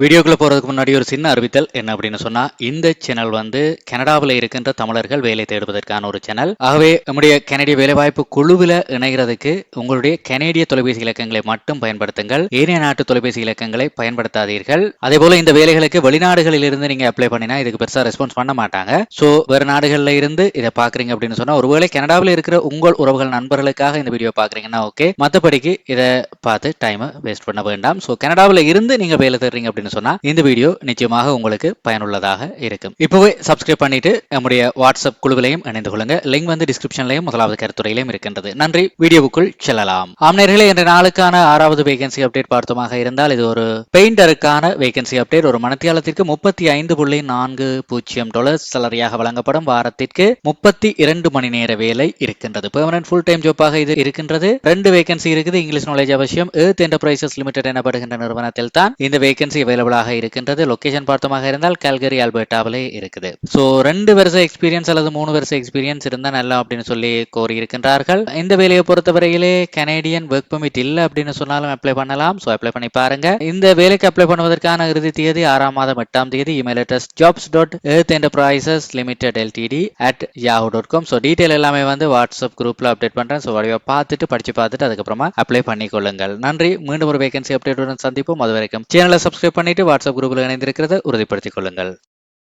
வீடியோக்குள்ள போறதுக்கு முன்னாடி ஒரு சின்ன அறிவித்தல் என்ன அப்படின்னு சொன்னா இந்த சேனல் வந்து கனடாவில் இருக்கின்ற தமிழர்கள் வேலை தேடுவதற்கான ஒரு சேனல். ஆகவே நம்முடைய கனடிய வேலைவாய்ப்பு குழுவில் இணைகிறதுக்கு உங்களுடைய கனேடிய தொலைபேசி இலக்கங்களை மட்டும் பயன்படுத்துங்கள். ஏனைய நாட்டு தொலைபேசி இலக்கங்களை பயன்படுத்தாதீர்கள். அதே போல இந்த வேலைகளுக்கு வெளிநாடுகளில் இருந்து நீங்க அப்ளை பண்ணினா இதுக்கு பெருசாக ரெஸ்பான்ஸ் பண்ண மாட்டாங்க. ஸோ வேறு நாடுகள்ல இருந்து இதை பார்க்குறீங்க அப்படின்னு சொன்னா ஒருவேளை கனடாவில் இருக்கிற உங்கள் உறவுகள் நண்பர்களுக்காக இந்த வீடியோ பாக்குறீங்கன்னா ஓகே மற்றபடிக்கு இதை பார்த்து டைமை வேஸ்ட் பண்ண வேண்டாம். ஸோ கனடாவில் இருந்து நீங்க வேலை தேடுறீங்க அப்படின்னு சொன்னா இந்த வீடியோ நிச்சயமாக உங்களுக்கு பயனுள்ளதாக இருக்கும். இப்பவே சப்ஸ்கிரைப் பண்ணிட்டு நம்முடைய வாட்ஸ்அப் குழுவிலையும் இணைந்து கொள்ளுங்க. லிங்க் வந்து டிஸ்கிரிப்ஷன்லையும் முதலாவது கருத்துறையிலையும் இருக்கின்றது. நன்றி. வீடியோவுக்குள் செல்லலாம். ஆம்நேர்களே என்ற நாளுக்கான ஆறாவது வேகன்சி அப்டேட் பார்த்தோமாக இருந்தால் இது ஒரு பெயிண்டருக்கான வேகன்சி அப்டேட் ஒரு மனத்தியாலத்திற்கு முப்பத்தி ஐந்து புள்ளி நான்கு பூஜ்ஜியம் டாலர் சலரியாக வழங்கப்படும். வாரத்திற்கு முப்பத்தி இரண்டு மணி நேர வேலை இருக்கின்றது. பெர்மனன்ட் ஃபுல் டைம் ஜாப்பாக இது இருக்கின்றது. ரெண்டு வேகன்சி இருக்குது. இங்கிலீஷ் நாலேஜ் அவசியம். ஏர்த் என்டர்பிரைசஸ் லிமிடெட் எனப்படுகின்ற நிறுவனத்தில் தான் இந்த வேகன்சி அவைலபிளாக இருக்கின்றது. லொகேஷன் பார்த்தோமாக இருந்தால் கேல்கரி ஆல்பர்டாவிலே இருக்குது. ஸோ ரெண்டு வருஷ எக்ஸ்பீரியன்ஸ் அல்லது மூணு வருஷ எக்ஸ்பீரியன்ஸ் இருந்தால் நல்லா அப்படின்னு சொல்லி கோரி இருக்கின்றார்கள் இந்த வேலையை பொறுத்தவரையிலே கனேடியன் ஒர்க் பெர்மிட் இல்லை அப்படின்னு சொன்னாலும் அப்ளை பண்ணலாம். ஸோ அப்ளை பண்ணி பாருங்க. இந்த வேலைக்கு அப்ளை பண்ணுவதற்கான இறுதி தேதி ஆறாம் மாதம் எட்டாம் தேதி. Email address jobs dot earth enterprises limited LTD at Yahoo dot com so detail எல்லாமே வந்து வாட்ஸ்அப் குரூப்ல அப்டேட் பண்றேன். ஸோ வடிவா பார்த்துட்டு படிச்சு பார்த்துட்டு அதுக்கப்புறமா அப்ளை பண்ணிக்கொள்ளுங்கள் நன்றி. மீண்டும் ஒரு வேகன்சி அப்டேட்டுடன் சந்திப்போம். அது வரைக்கும் சேனலை சப்ஸ்கிரைப் பண்ணிட்டு வாட்ஸ்அப் குரூப்ல இணைந்திருக்கிறத உறுதிப்படுத்திக் கொள்ளுங்கள்.